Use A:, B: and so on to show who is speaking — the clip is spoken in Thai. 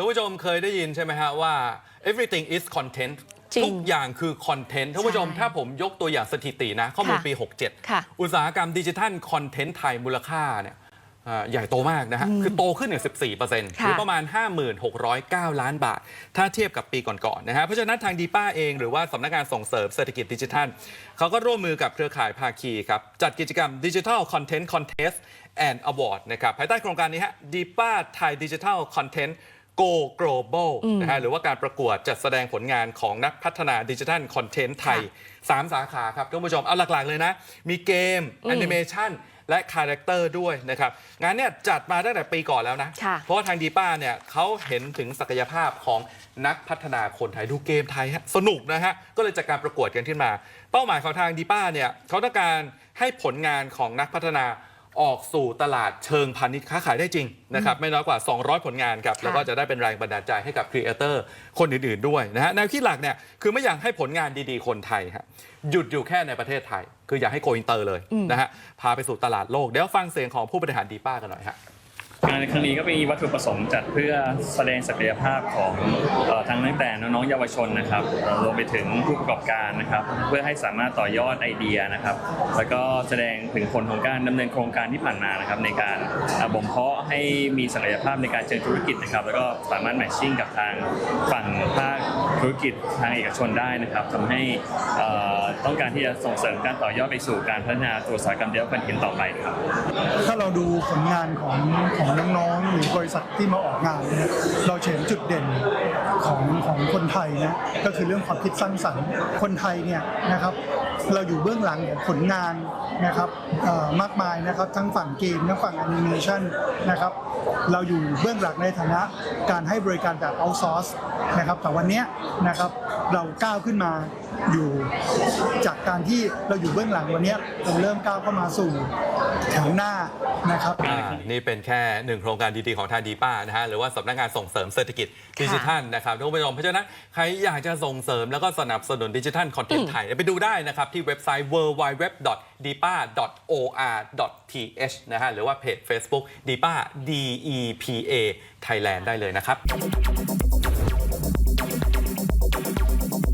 A: ท่านผู้ชมเคยได้ยินใช่ไหมฮะว่า everything is content
B: จริง
A: ทุกอย่างคือคอนเทนต์ท่านผู้ชม
B: ใช่
A: ถ้าผมยกตัวอย่างสถิตินะ ข้อมูล
B: ค่ะ
A: ปี
B: ค่ะ
A: 67 อุตสาหกรรมดิจิทัลคอนเทนต์ไทยมูลค่าเนี่ยอ่าใหญ่โตมากนะฮะ คือโตขึ้นเนี่ย14%หรือประมาณ 5609 ล้านบาท ถ้าเทียบกับปีก่อนๆนะฮะเพราะฉะนั้นทางดีป้าเองหรือว่าสำนักงานส่งเสริมเศรษฐกิจดิจิทัลเขาก็ร่วมมือกับเครือข่ายภาคีครับจัดกิจกรรม Digital Content Contest and Award นะครับภายใต้โครงการนี้ฮะดีป้าไทยดิจิทัลคอนเทนต์ Go Global นะฮะหรือว่าการประกวดจัดแสดงผลงานของนักพัฒนาดิจิทัลคอนเทนต์ไทย 3 สาขาครับท่านผู้ชมเอาหลักๆเลยนะ มีเกมแอนิเมชันและคาแรคเตอร์ด้วยนะครับ งานเนี่ยจัดมาตั้งแต่ปีก่อนแล้วนะ
B: ค่ะ
A: เพราะว่าทางดีป้าเนี่ยเขาเห็นถึงศักยภาพของนักพัฒนาคนไทย ดูเกมไทยฮะสนุกนะฮะ ก็เลยจัดการประกวดกันขึ้นมา เป้าหมายของทางดีป้าเนี่ยเขาต้องการให้ผลงานของนักพัฒนา ออกสู่ตลาดเชิงพาณิชย์ค้าขายได้จริงนะครับไม่น้อยกว่า 200 ผลงานครับ
B: ค่ะ
A: แล้วก็จะได้เป็นแรงบันดาลใจให้กับครีเอเตอร์คนอื่น ๆ ด้วยนะฮะแนวคิดหลักเนี่ยคือไม่อยากให้ผลงานดีๆ คนไทยฮะหยุดอยู่แค่ในประเทศไทย คืออยากให้โกอินเตอร์เลยนะฮะพาไปสู่ตลาดโลก เดี๋ยวฟังเสียงของผู้บริหารดีป้ากันหน่อยฮะ
C: งานในครั้งนี้ก็มีวัตถุประสงค์จัดเพื่อแสดงศักยภาพของเอ่อทั้งตั้งแต่น้องๆเยาวชนนะครับเอ่อรวมไปถึงผู้ประกอบการนะครับ เพื่อให้สามารถต่อยอดไอเดียนะครับ แล้วก็แสดงถึงผลของการดำเนินโครงการที่ผ่านมานะครับในการเอ่อบ่มเพาะให้มีศักยภาพในการเชิงธุรกิจนะครับ แล้วก็สามารถแมทชิ่งกับทางฝั่งภาคธุรกิจทางเอกชนได้นะครับทำให้เอ่อต้องการที่จะส่งเสริมการต่อยอดไปสู่การพัฒนาตัวอุตสาหกรรมเดียวกันเห็นต่อไปครับ
D: ถ้าเราดูผลงานของของน้องๆหรือบริษัทที่มาออกงานเนะเราเห็นจุดเด่นของของคนไทยนะก็คือเรื่องความคิดสร้างสรรค์คนไทยเนี่ยนะครับ เราอยู่เบื้องหลังของผลงานนะครับมากมายนะครับทั้งฝั่งเกมทั้งฝั่งแอนิเมชันนะครับเราอยู่เบื้องหลังในฐานะการให้บริการแบบเอาซอร์สนะครับแต่วันนี้นะครับ เราก้าวขึ้นมาอยู่จากการที่เราอยู่เบื้องหลังวันนี้เราเริ่มก้าวเข้ามาสู่แถวหน้านะครับ
A: อ่านี่เป็นแค่หนึ่งโครงการดีๆของทางดีป้านะฮะหรือว่าสำนักงานส่งเสริมเศรษฐกิจดิจิทัลนะครับทุกผู้ชมเพราะฉะนั้นใครอยากจะส่งเสริมแล้วก็สนับสนุนดิจิทัลคอนเทนต์ไทยไปดูได้นะครับ ที่เว็บไซต์ www.dipa.or.th นะฮะหรือว่าเพจ Facebook dipa DEPA Thailand ได้เลยนะครับ